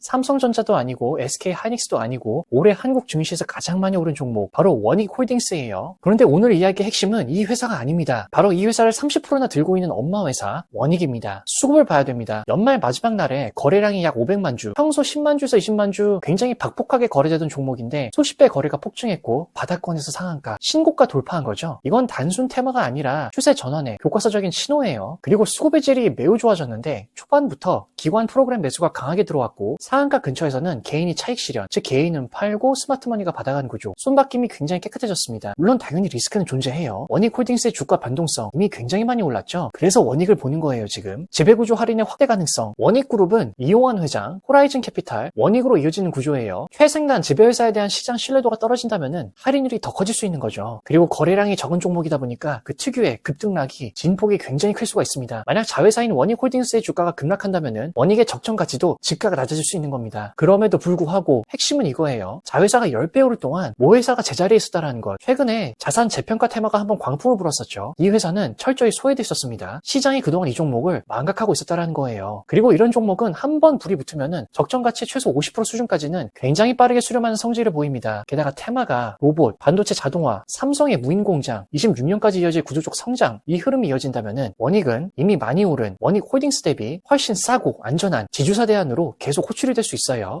삼성전자도 아니고 SK 하이닉스도 아니고 올해 한국 증시에서 가장 많이 오른 종목 바로 원익홀딩스예요. 그런데 오늘 이야기의 핵심은 이 회사가 아닙니다. 바로 이 회사를 30%나 들고 있는 엄마 회사 원익입니다. 수급을 봐야 됩니다. 연말 마지막 날에 거래량이 약 500만 주, 평소 10만 주에서 20만 주 굉장히 박복하게 거래되던 종목인데 수십 배 거래가 폭증했고 바닥권에서 상한가, 신고가 돌파한 거죠. 이건 단순 테마가 아니라 추세 전환의 교과서적인 신호예요. 그리고 수급의 질이 매우 좋아졌는데 초반부터 기관 프로그램 매수가 강하게 들어왔고 상한가 근처에서는 개인이 차익 실현, 즉 개인은 팔고 스마트머니가 받아가는 구조, 손바뀜이 굉장히 깨끗해졌습니다. 물론 당연히 리스크는 존재해요. 원익홀딩스의 주가 변동성 이미 굉장히 많이 올랐죠. 그래서 원익을 보는 거예요 지금. 지배구조 할인의 확대 가능성. 원익그룹은 이용환 회장, 호라이즌 캐피탈, 원익으로 이어지는 구조예요. 최생단 지배회사에 대한 시장 신뢰도가 떨어진다면은 할인율이 더 커질 수 있는 거죠. 그리고 거래량이 적은 종목이다 보니까 그 특유의 급등락이 진폭이 굉장히 클 수가 있습니다. 만약 자회사인 원익홀딩스의 주가가 급락한다면은 원익의 적정 가치도 지가가 낮아질 수 있는 겁니다. 그럼에도 불구하고 핵심은 이거예요. 자회사가 10배 오를 동안 모회사가 제자리에 있었다라는 것. 최근에 자산 재평가 테마가 한번 광풍을 불었었죠. 이 회사는 철저히 소외돼 있었습니다. 시장이 그동안 이 종목을 망각하고 있었다라는 거예요. 그리고 이런 종목은 한 번 불이 붙으면은 적정 가치 최소 50% 수준까지는 굉장히 빠르게 수렴하는 성질을 보입니다. 게다가 테마가 로봇, 반도체 자동화, 삼성의 무인 공장, 26년까지 이어질 구조적 성장 이 흐름이 이어진다면은 원익은 이미 많이 오른 원익 홀딩스 대비 훨씬 싸고 안전한 지주사 대안으로 계속 호출 이될수 있어요.